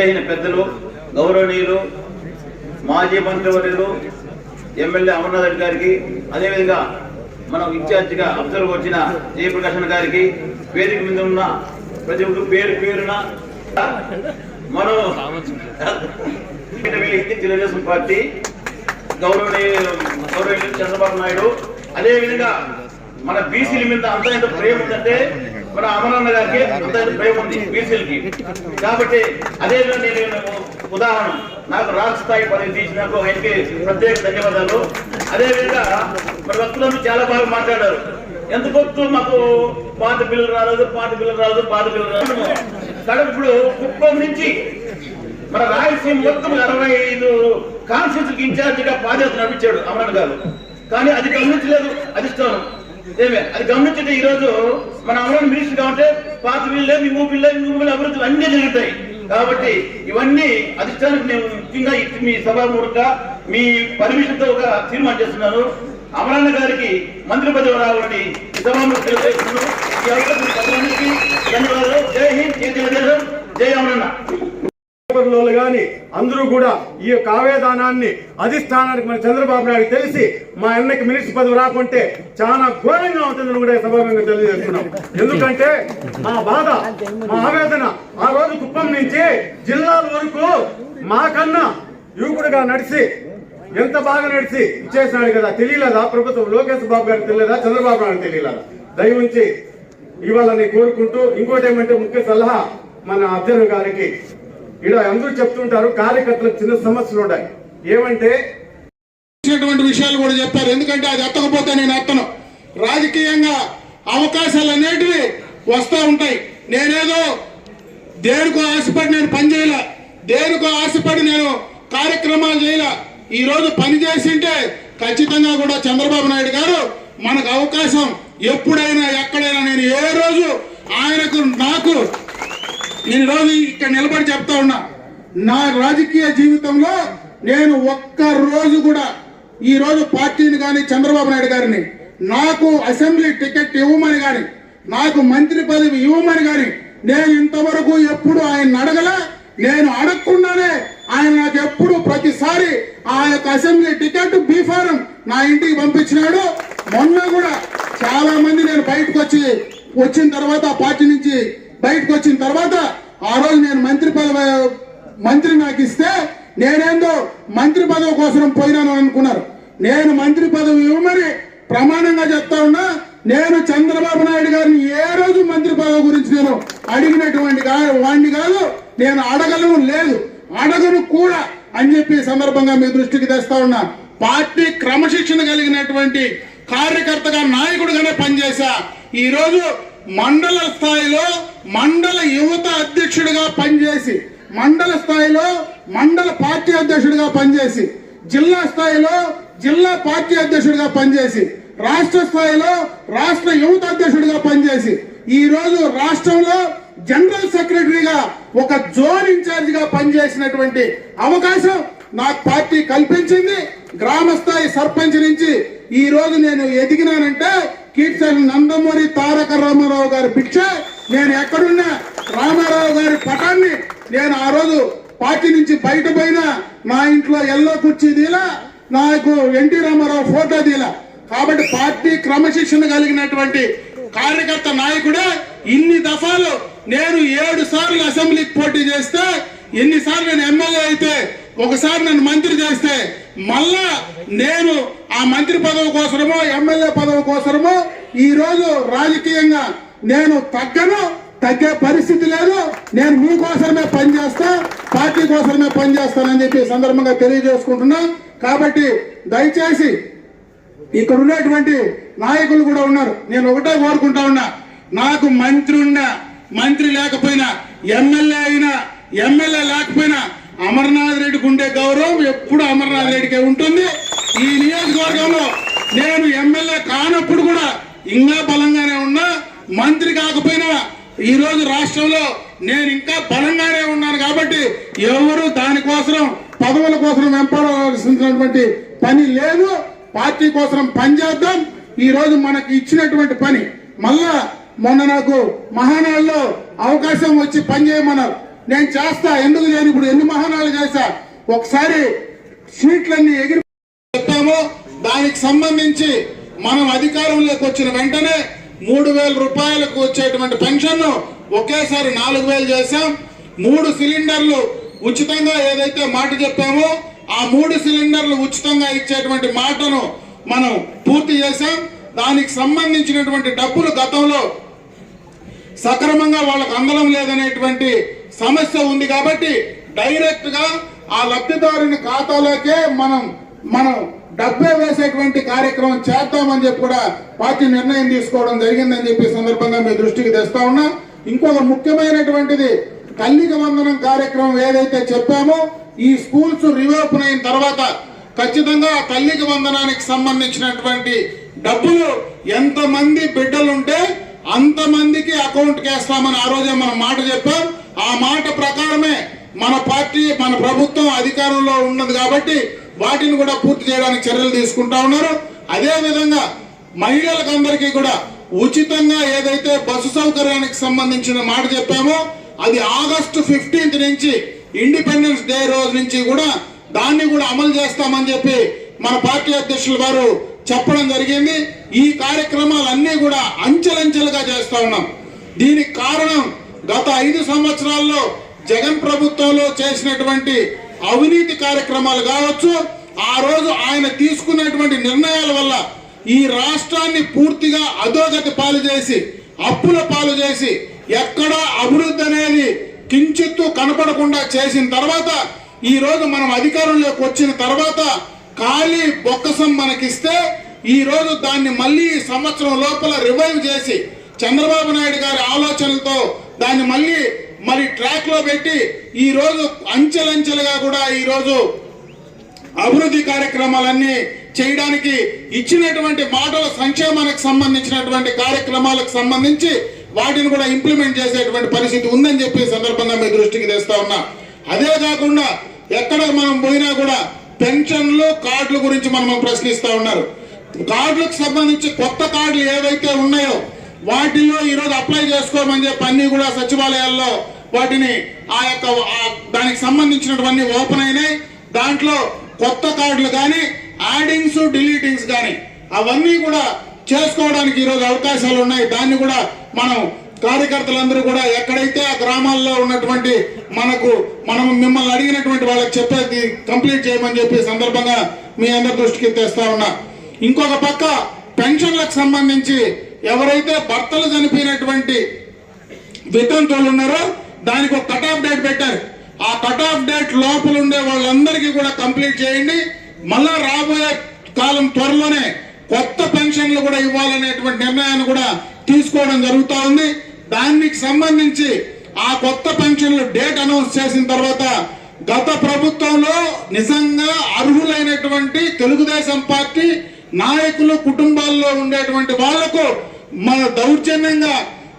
వచ్చేసిన పెద్దలు గౌరవనీయులు మాజీ మంత్రివర్యులు ఎమ్మెల్యే అమర్నాథ్ రెడ్డి గారికి అదేవిధంగా మనం ఇన్ఛార్జిగా అబ్జర్వ్ వచ్చిన జయప్రకాశన్ గారికి వేదిక మీద ఉన్న ప్రతి ఒక్కరు పేరు పేరున మనం తెలుగుదేశం పార్టీ గౌరవనీయ గౌరవనీయులు చంద్రబాబు నాయుడు అదేవిధంగా మన బీసీల మీద అంత ఎంత ప్రేమ ఉందంటే మన అమరన్న గారికి అంత ప్రేమ ఉంది బీసీలకి. కాబట్టి అదే నేను ఉదాహరణ నాకు రాష్ట్ర స్థాయి పదవి తీసినకు ఆయనకి ప్రత్యేక ధన్యవాదాలు. అదేవిధంగా మన భక్తులందరూ చాలా బాగా మాట్లాడారు. ఎందుకొచ్చు మాకు పాత బిల్లు రాలేదు పాత బిల్లు రాలేదు పాత బిల్లు రాలేదు. కడప ఇప్పుడు కుప్పం నుంచి మన రాయలసీమ మొత్తం అరవై ఐదు కాన్స్టిట్యూన్సీకి ఇన్ఛార్జిగా పాదయాత్ర నడిపించాడు అమరన్ గారు. కానీ అది గమనించలేదు అధిష్టానం. ఏమే అది గమనించండి ఈ రోజు మన అమలు మినిస్టర్ కాబట్టి పాత బిల్లే మీ మూ మీ బిల్లు అభివృద్ధి అన్ని జరుగుతాయి. కాబట్టి ఇవన్నీ అధిష్టానికి నేను ముఖ్యంగా మీ సభామూలంగా మీ పర్మిషన్తో ఒక తీర్మానం చేస్తున్నాను. అమరాన్న గారికి మంత్రి పదవి రావాలని ఈ ధన్యవాదాలు. జై హింద్ జై తెలుగుదేశం జై అమరన్న. పేపర్లలో కానీ అందరూ కూడా ఈ యొక్క ఆవేదానాన్ని అధిష్టానానికి మన చంద్రబాబు నాయుడు తెలిసి మా అన్నకి మినిస్టర్ పదవి రాకుంటే చాలా ఘోరంగా ఉంటుందని కూడా ఈ తెలియజేస్తున్నాం. ఎందుకంటే మా బాధ మా ఆవేదన ఆ రోజు కుప్పం నుంచి జిల్లాల వరకు మాకన్నా యువకుడుగా నడిచి ఎంత బాగా నడిచి ఇచ్చేసినాడు కదా తెలియలేదా? ప్రభుత్వం లోకేష్ బాబు గారికి తెలియదా చంద్రబాబు నాయుడు తెలియలేదా? దయవుంచి ఇవాళ నేను కోరుకుంటూ ఇంకోటి ఏమంటే ముఖ్య సలహా మన అధ్యయనం గారికి ఇక్కడ అందరూ చెప్తుంటారు కార్యకర్తలకు చిన్న సమస్యలు ఉన్నాయి ఏమంటే విషయాలు కూడా చెప్పారు. ఎందుకంటే అది ఎత్తకపోతే నేను ఎత్తను. రాజకీయంగా అవకాశాలు అనేటివి వస్తూ ఉంటాయి. నేనేదో దేనికో ఆశపడి నేను పని దేనికో ఆశపడి నేను కార్యక్రమాలు చేయలే. ఈ రోజు పని చేసింటే ఖచ్చితంగా కూడా చంద్రబాబు నాయుడు గారు మనకు అవకాశం ఎప్పుడైనా ఎక్కడైనా నేను ఏ రోజు ఆయనకు నాకు ఈరోజు రోజు ఇక్కడ నిలబడి చెప్తా ఉన్నా. నా రాజకీయ జీవితంలో నేను ఒక్క రోజు కూడా ఈ రోజు పార్టీని కానీ చంద్రబాబు నాయుడు గారిని నాకు అసెంబ్లీ టికెట్ ఇవ్వమని కానీ నాకు మంత్రి పదవి ఇవ్వమని కానీ నేను ఇంతవరకు ఎప్పుడు ఆయన అడగల నేను అడగకుండానే ఆయన నాకు ఎప్పుడు ప్రతిసారి ఆ యొక్క అసెంబ్లీ టికెట్ బీఫారం నా ఇంటికి పంపించినాడు. మొన్న కూడా చాలా మంది నేను బయటకు వచ్చి వచ్చిన తర్వాత ఆ పార్టీ నుంచి బయటకు వచ్చిన తర్వాత ఆ రోజు నేను మంత్రి పదవి మంత్రి నాకు ఇస్తే నేనేందో మంత్రి పదవి కోసం పోయినాను అనుకున్నారు. నేను మంత్రి పదవి ఇవ్వమని ప్రమాణంగా చెప్తా ఉన్నా నేను చంద్రబాబు నాయుడు గారిని ఏ రోజు మంత్రి పదవి గురించి నేను అడిగినటువంటి కా- వాడిని కాదు నేను అడగలను లేదు. అడగను కూడా అని చెప్పి సందర్భంగా మీ దృష్టికి తెస్తా ఉన్నా. పార్టీ క్రమశిక్షణ కలిగినటువంటి కార్యకర్తగా నాయకుడుగానే పనిచేశా. ఈ రోజు మండల స్థాయిలో మండల యువత అధ్యక్షుడిగా పనిచేసి మండల స్థాయిలో మండల పార్టీ అధ్యక్షుడిగా పనిచేసి జిల్లా స్థాయిలో జిల్లా పార్టీ అధ్యక్షుడిగా పనిచేసి రాష్ట్ర స్థాయిలో రాష్ట్ర యువత అధ్యక్షుడిగా పనిచేసి ఈ రోజు రాష్ట్రంలో జనరల్ సెక్రటరీగా ఒక జోన్ ఇన్ఛార్జ్గా పనిచేసినటువంటి అవకాశం నాకు పార్టీ కల్పించింది. గ్రామ స్థాయి సర్పంచ్ నుంచి ఈ రోజు నేను ఎదిగినానంటే కీర్తన నందమూరి తారక రామారావు గారి భిక్ష. నేను ఎక్కడున్నా రామారావు గారి పటాన్ని నేను ఆ రోజు పార్టీ నుంచి బయట పోయినా నా ఇంట్లో ఎల్లో కుర్చీ దీలా నాకు ఎన్టీ రామారావు ఫోటో దీలా. కాబట్టి పార్టీ క్రమశిక్షణ కలిగినటువంటి కార్యకర్త నాయకుడే ఇన్ని దఫాలు నేను ఏడు సార్లు అసెంబ్లీకి పోటీ చేస్తే ఎన్నిసార్లు నేను ఎమ్మెల్యే అయితే ఒకసారి నన్ను మంత్రి చేస్తే మళ్ళా నేను ఆ మంత్రి పదవి కోసమో ఎమ్మెల్యే పదవి కోసమో ఈ రోజు రాజకీయంగా నేను తగ్గను తగ్గే పరిస్థితి లేదు. నేను మీకోసమే పనిచేస్తా పార్టీ కోసమే పనిచేస్తానని చెప్పి సందర్భంగా తెలియజేసుకుంటున్నా. కాబట్టి దయచేసి ఇక్కడ ఉన్నటువంటి నాయకులు కూడా ఉన్నారు. నేను ఒకటే కోరుకుంటా ఉన్నా నాకు మంత్రి ఉన్నా మంత్రి లేకపోయినా ఎమ్మెల్యే అయినా ఎమ్మెల్యే లేకపోయినా అమర్నాథ్ రెడ్డికి ఉండే గౌరవం ఎప్పుడు అమర్నాథ్ రెడ్డికే ఉంటుంది. ఈ నియోజకవర్గంలో నేను ఎమ్మెల్యే కానప్పుడు కూడా ఇంకా బలంగానే ఉన్నా. మంత్రి కాకపోయినా ఈరోజు రాష్ట్రంలో నేను ఇంకా బలంగానే ఉన్నాను కాబట్టి ఎవరు దానికోసం పదవుల కోసం వెంపడవలసినటువంటి పని లేదు. పార్టీ కోసం పనిచేద్దాం ఈరోజు రోజు మనకి ఇచ్చినటువంటి పని మళ్ళా మొన్న నాకు మహానాడులో అవకాశం వచ్చి పనిచేయమన్నారు నేను చేస్తా ఎందుకు నేను ఇప్పుడు ఎన్ని సార్ ఒకసారి సీట్లన్నీ ఎగిరి చెప్పామో దానికి సంబంధించి మనం అధికారంలోకి వచ్చిన వెంటనే మూడు వేల రూపాయలకు వచ్చేటువంటి పెన్షన్ ఒకేసారి నాలుగు వేలు చేశాం. మూడు సిలిండర్లు ఉచితంగా ఏదైతే మాట చెప్పామో ఆ మూడు సిలిండర్లు ఉచితంగా ఇచ్చేటువంటి మాటను మనం పూర్తి చేశాం. దానికి సంబంధించినటువంటి డబ్బులు గతంలో సక్రమంగా వాళ్ళకు అందడం లేదనేటువంటి సమస్య ఉంది కాబట్టి డైరెక్ట్గా ఆ లబ్ధిదారుని ఖాతాలోకే మనం మనం డబ్బే వేసేటువంటి కార్యక్రమం చేద్దామని చెప్పి కూడా పార్టీ నిర్ణయం తీసుకోవడం జరిగిందని చెప్పి సందర్భంగా మీ దృష్టికి తెస్తా ఉన్నా. ఇంకొక ముఖ్యమైనటువంటిది తల్లికి వందనం కార్యక్రమం ఏదైతే చెప్పామో ఈ స్కూల్స్ రివోపెన్ అయిన తర్వాత ఖచ్చితంగా ఆ తల్లికి వందనానికి సంబంధించినటువంటి డబ్బులు ఎంతమంది బిడ్డలుంటే అంతమందికి అకౌంట్ వేస్తామని ఆ రోజే మనం మాట చెప్పాం. ఆ మాట ప్రకారమే మన పార్టీ మన ప్రభుత్వం అధికారంలో ఉన్నది కాబట్టి వాటిని కూడా పూర్తి చేయడానికి చర్యలు తీసుకుంటా ఉన్నారు. అదేవిధంగా మహిళలకందరికీ మహిళలకు అందరికీ కూడా ఉచితంగా ఏదైతే బస్సు సౌకర్యానికి సంబంధించిన మాట చెప్పామో అది ఆగస్టు ఫిఫ్టీన్త్ నుంచి ఇండిపెండెన్స్ డే రోజు నుంచి కూడా దాన్ని కూడా అమలు చేస్తామని చెప్పి మన పార్టీ అధ్యక్షులు వారు చెప్పడం జరిగింది. ఈ కార్యక్రమాలన్నీ కూడా అంచెలంచెలుగా చేస్తా ఉన్నాం. దీనికి కారణం గత ఐదు సంవత్సరాల్లో జగన్ ప్రభుత్వంలో చేసినటువంటి అవినీతి కార్యక్రమాలు కావచ్చు ఆ రోజు ఆయన తీసుకున్నటువంటి నిర్ణయాల వల్ల ఈ రాష్ట్రాన్ని పూర్తిగా అధోగతి పాలు చేసి అప్పుల పాలు చేసి ఎక్కడ అభివృద్ధి అనేది కించిత్తు కనపడకుండా చేసిన తర్వాత ఈ రోజు మనం అధికారంలోకి వచ్చిన తర్వాత ఖాళీ బొక్కసం మనకిస్తే ఈ రోజు దాన్ని మళ్ళీ సంవత్సరం లోపల రివైవ్ చేసి చంద్రబాబు నాయుడు గారి ఆలోచనలతో దాన్ని మళ్ళీ మరి ట్రాక్లో పెట్టి ఈరోజు అంచెలంచెలుగా కూడా ఈరోజు అభివృద్ధి కార్యక్రమాలన్నీ చేయడానికి ఇచ్చినటువంటి మాటల సంక్షేమానికి సంబంధించినటువంటి కార్యక్రమాలకు సంబంధించి వాటిని కూడా ఇంప్లిమెంట్ చేసేటువంటి పరిస్థితి ఉందని చెప్పి సందర్భంగా మీ దృష్టికి తెస్తా ఉన్నా. అదే కాకుండా ఎక్కడ మనం పోయినా కూడా పెన్షన్లు కార్డుల గురించి మనం ప్రశ్నిస్తా ఉన్నారు. కార్డులకు సంబంధించి కొత్త కార్డులు ఏవైతే ఉన్నాయో వాటిలో ఈరోజు అప్లై చేసుకోమని చెప్పి అన్ని కూడా సచివాలయాల్లో వాటిని ఆ యొక్క దానికి సంబంధించినటువంటి ఓపెన్ అయినాయి. దాంట్లో కొత్త కార్డులు కానీ యాడింగ్స్ డిలీటింగ్స్ కానీ అవన్నీ కూడా చేసుకోవడానికి ఈరోజు అవకాశాలు ఉన్నాయి. దాన్ని కూడా మనం కార్యకర్తలందరూ కూడా ఎక్కడైతే ఆ గ్రామాల్లో ఉన్నటువంటి మనకు మనం మిమ్మల్ని అడిగినటువంటి వాళ్ళకి చెప్పేది కంప్లీట్ చేయమని చెప్పి సందర్భంగా మీ అందరి దృష్టికి తెస్తా ఉన్నా. ఇంకొక పక్క పెన్షన్లకు సంబంధించి ఎవరైతే భర్తలు చనిపోయినటువంటి వితంతువులు ఉన్నారో దానికి ఒక కట్ ఆఫ్ డేట్ పెట్టారు. ఆ కట్ ఆఫ్ డేట్ లోపల ఉండే వాళ్ళందరికీ కూడా కంప్లీట్ చేయండి. మళ్ళా రాబోయే కాలం త్వరలోనే కొత్త పెన్షన్లు కూడా ఇవ్వాలనేటువంటి నిర్ణయాన్ని కూడా తీసుకోవడం జరుగుతూ ఉంది. దానికి సంబంధించి ఆ కొత్త పెన్షన్లు డేట్ అనౌన్స్ చేసిన తర్వాత గత ప్రభుత్వంలో నిజంగా అర్హులైనటువంటి తెలుగుదేశం పార్టీ నాయకులు కుటుంబాల్లో ఉండేటువంటి వాళ్ళకు మన దౌర్జన్యంగా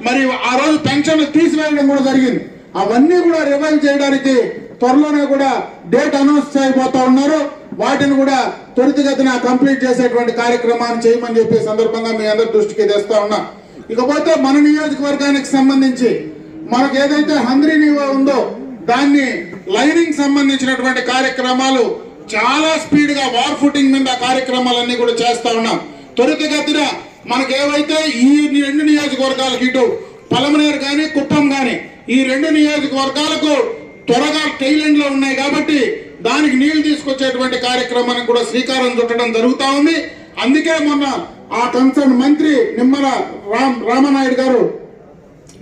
మరి ఆ రోజు పెన్షన్లు తీసివేయడం కూడా జరిగింది. అవన్నీ కూడా రివైవ్ చేయడానికి త్వరలోనే కూడా డేట్ అనౌన్స్ చేయబోతా ఉన్నారు. వాటిని కూడా త్వరితగతిన కంప్లీట్ చేసేటువంటి కార్యక్రమాన్ని చేయమని చెప్పి సందర్భంగా మీ అందరి దృష్టికి తెస్తా ఉన్నా. ఇకపోతే మన నియోజకవర్గానికి సంబంధించి మనకు ఏదైతే హంద్రీ నివో ఉందో దాన్ని లైనింగ్ సంబంధించినటువంటి కార్యక్రమాలు చాలా స్పీడ్గా వార్ ఫుటింగ్ మీద కార్యక్రమాలన్నీ కూడా చేస్తా ఉన్నాం. త్వరితగతిన మనకేమైతే ఈ రెండు నియోజకవర్గాలకు ఇటు పలమనేరు కానీ కుప్పం కానీ ఈ రెండు నియోజకవర్గాలకు త్వరగా టైలెండ్లో ఉన్నాయి కాబట్టి దానికి నీళ్ళు తీసుకొచ్చేటువంటి కార్యక్రమానికి కూడా శ్రీకారం చుట్టడం జరుగుతా ఉంది. అందుకే మొన్న ఆ కన్సర్న్ మంత్రి నిమ్మల రామ్ రామనాయుడు గారు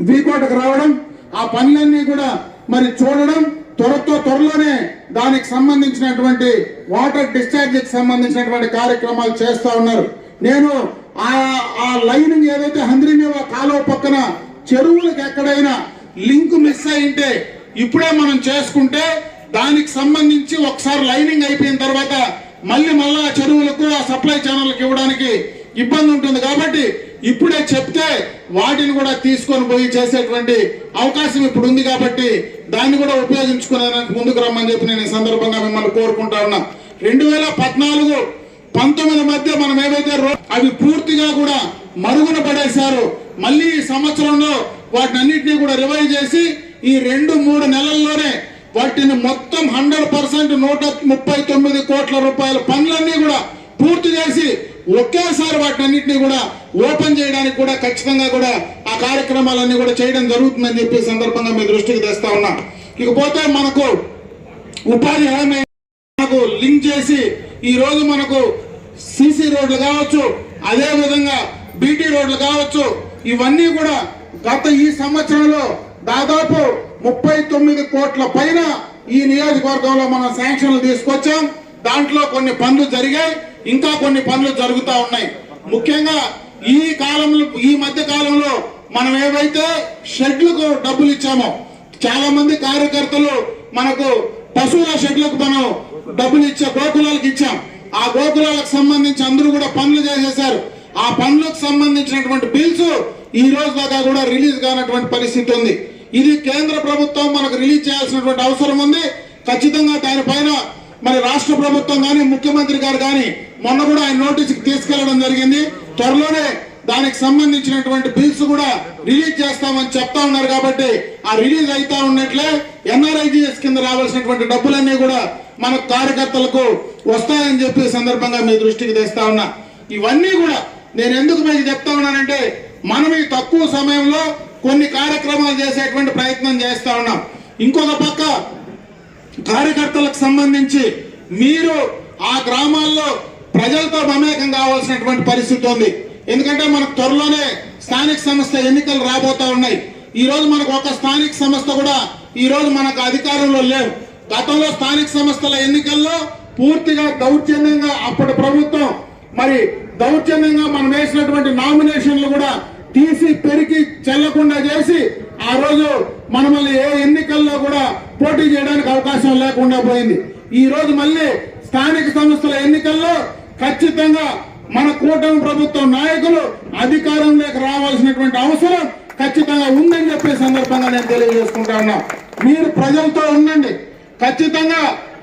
వీకోటకు రావడం ఆ పనులన్నీ కూడా మరి చూడడం త్వరతో త్వరలోనే దానికి సంబంధించినటువంటి వాటర్ డిశ్చార్జ్కి సంబంధించినటువంటి కార్యక్రమాలు చేస్తూ ఉన్నారు. నేను ఆ ఆ లైనింగ్ ఏదైతే హంద్రీనేవా కాలువ పక్కన చెరువులకు ఎక్కడైనా లింక్ మిస్ అయింటే ఇప్పుడే మనం చేసుకుంటే దానికి సంబంధించి ఒకసారి లైనింగ్ అయిపోయిన తర్వాత మళ్ళీ మళ్ళీ ఆ చెరువులకు ఆ సప్లై ఛానల్కి ఇవ్వడానికి ఇబ్బంది ఉంటుంది కాబట్టి ఇప్పుడే చెప్తే వాటిని కూడా తీసుకొని పోయి చేసేటువంటి అవకాశం ఇప్పుడు ఉంది కాబట్టి దాన్ని కూడా ఉపయోగించుకునే ముందుకు రమ్మని చెప్పి నేను ఈ సందర్భంగా మిమ్మల్ని కోరుకుంటా ఉన్నా. రెండు వేల పద్నాలుగు పంతొమ్మిది మధ్య మనం ఏవైతే రో- అవి పూర్తిగా కూడా మరుగున పడేశారు మళ్ళీ ఈ సంవత్సరంలో వాటిని అన్నింటినీ కూడా రివైవ్ చేసి ఈ రెండు మూడు నెలల్లోనే వాటిని మొత్తం హండ్రెడ్ పర్సెంట్ నూట ముప్పై తొమ్మిది కోట్ల రూపాయల పనులన్నీ కూడా పూర్తి చేసి ఒకేసారి వాటినన్నింటినీ కూడా ఓపెన్ చేయడానికి కూడా ఖచ్చితంగా కూడా ఆ కార్యక్రమాలన్నీ కూడా చేయడం జరుగుతుందని చెప్పి సందర్భంగా మీ దృష్టికి తెస్తా ఉన్నా. ఇకపోతే మనకు ఉపాధి హామీ మనకు లింక్ చేసి ఈరోజు మనకు సిసి రోడ్లు కావచ్చు అదేవిధంగా బీటీ రోడ్లు కావచ్చు ఇవన్నీ కూడా గత ఈ సంవత్సరంలో దాదాపు ముప్పై తొమ్మిది కోట్ల పైన ఈ నియోజకవర్గంలో మనం శాంక్షన్లు తీసుకొచ్చాం. దాంట్లో కొన్ని పనులు జరిగాయి ఇంకా కొన్ని పనులు జరుగుతూ ఉన్నాయి. ముఖ్యంగా ఈ కాలంలో ఈ మధ్య కాలంలో మనం ఏవైతే షెడ్లకు డబ్బులు ఇచ్చామో చాలా మంది కార్యకర్తలు మనకు పశువుల షెడ్లకు మనం డబ్బులు ఇచ్చే గోకులాలకు ఇచ్చాం. ఆ గోకులాలకు సంబంధించి అందరూ కూడా పనులు చేసేసారు ఆ పనులకు సంబంధించినటువంటి బిల్స్ ఈ రోజు దాకా కూడా రిలీజ్ కానటువంటి పరిస్థితి ఉంది. ఇది కేంద్ర ప్రభుత్వం మనకు రిలీజ్ చేయాల్సినటువంటి అవసరం ఉంది. ఖచ్చితంగా దానిపైన మరి రాష్ట్ర ప్రభుత్వం కానీ ముఖ్యమంత్రి గారు కానీ మొన్న కూడా ఆయన నోటీసుకి తీసుకెళ్ళడం జరిగింది. త్వరలోనే దానికి సంబంధించినటువంటి బిల్స్ కూడా రిలీజ్ చేస్తామని చెప్తా ఉన్నారు కాబట్టి ఆ రిలీజ్ అయితా ఉన్నట్లే ఎన్ఆర్ఐజిఎస్ కింద రావాల్సినటువంటి డబ్బులన్నీ కూడా మన కార్యకర్తలకు వస్తాయని చెప్పి సందర్భంగా మీ దృష్టికి తెస్తా ఉన్నా. ఇవన్నీ కూడా నేను ఎందుకు మీకు చెప్తా ఉన్నానంటే మనం ఈ తక్కువ సమయంలో కొన్ని కార్యక్రమాలు చేసేటువంటి ప్రయత్నం చేస్తా ఉన్నాం. ఇంకొక పక్క కార్యకర్తలకు సంబంధించి మీరు ఆ గ్రామాల్లో ప్రజలతో మమేకం కావాల్సినటువంటి పరిస్థితి ఉంది. ఎందుకంటే మనకు త్వరలోనే స్థానిక సంస్థ ఎన్నికలు రాబోతా ఉన్నాయి. ఈ రోజు మనకు ఒక స్థానిక సంస్థ కూడా ఈ రోజు మనకు అధికారంలో లేవు. గతంలో స్థానిక సంస్థల ఎన్నికల్లో పూర్తిగా దౌర్జన్యంగా అప్పటి ప్రభుత్వం మరి దౌర్జన్యంగా మనం వేసినటువంటి నామినేషన్లు కూడా తీసి పెరిగి చెల్లకుండా చేసి ఆ రోజు మనమల్ని ఏ ఎన్నికల్లో కూడా పోటీ చేయడానికి అవకాశం లేకుండా పోయింది. ఈ రోజు మళ్ళీ స్థానిక సంస్థల ఎన్నికల్లో ఖచ్చితంగా మన కూటమి ప్రభుత్వం నాయకులు అధికారంలోకి రావాల్సినటువంటి అవసరం ఖచ్చితంగా ఉందని చెప్పే సందర్భంగా నేను తెలియజేసుకుంటా ఉన్నా. మీరు ప్రజలతో ఉండండి. ఖచ్చితంగా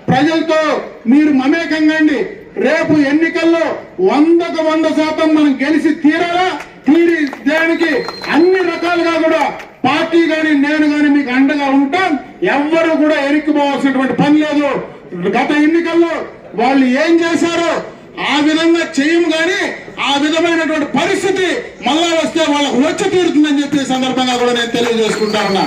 ప్రజలతో మీరు మమేకంగండి రేపు ఎన్నికల్లో వందకు వంద శాతం మనం గెలిచి తీరాలా? తీరి దేనికి అన్ని రకాలుగా కూడా పార్టీ గాని నేను గాని మీకు అండగా ఉంటాం. ఎవ్వరు కూడా ఎరిక్కిపోవాల్సినటువంటి పని లేదు. గత ఎన్నికల్లో వాళ్ళు ఏం చేశారో ఆ విధంగా చేయము గాని ఆ విధమైనటువంటి పరిస్థితి మళ్ళా వస్తే వాళ్ళకు వచ్చి తీరుతుందని చెప్పి సందర్భంగా కూడా నేను తెలియజేసుకుంటా ఉన్నా.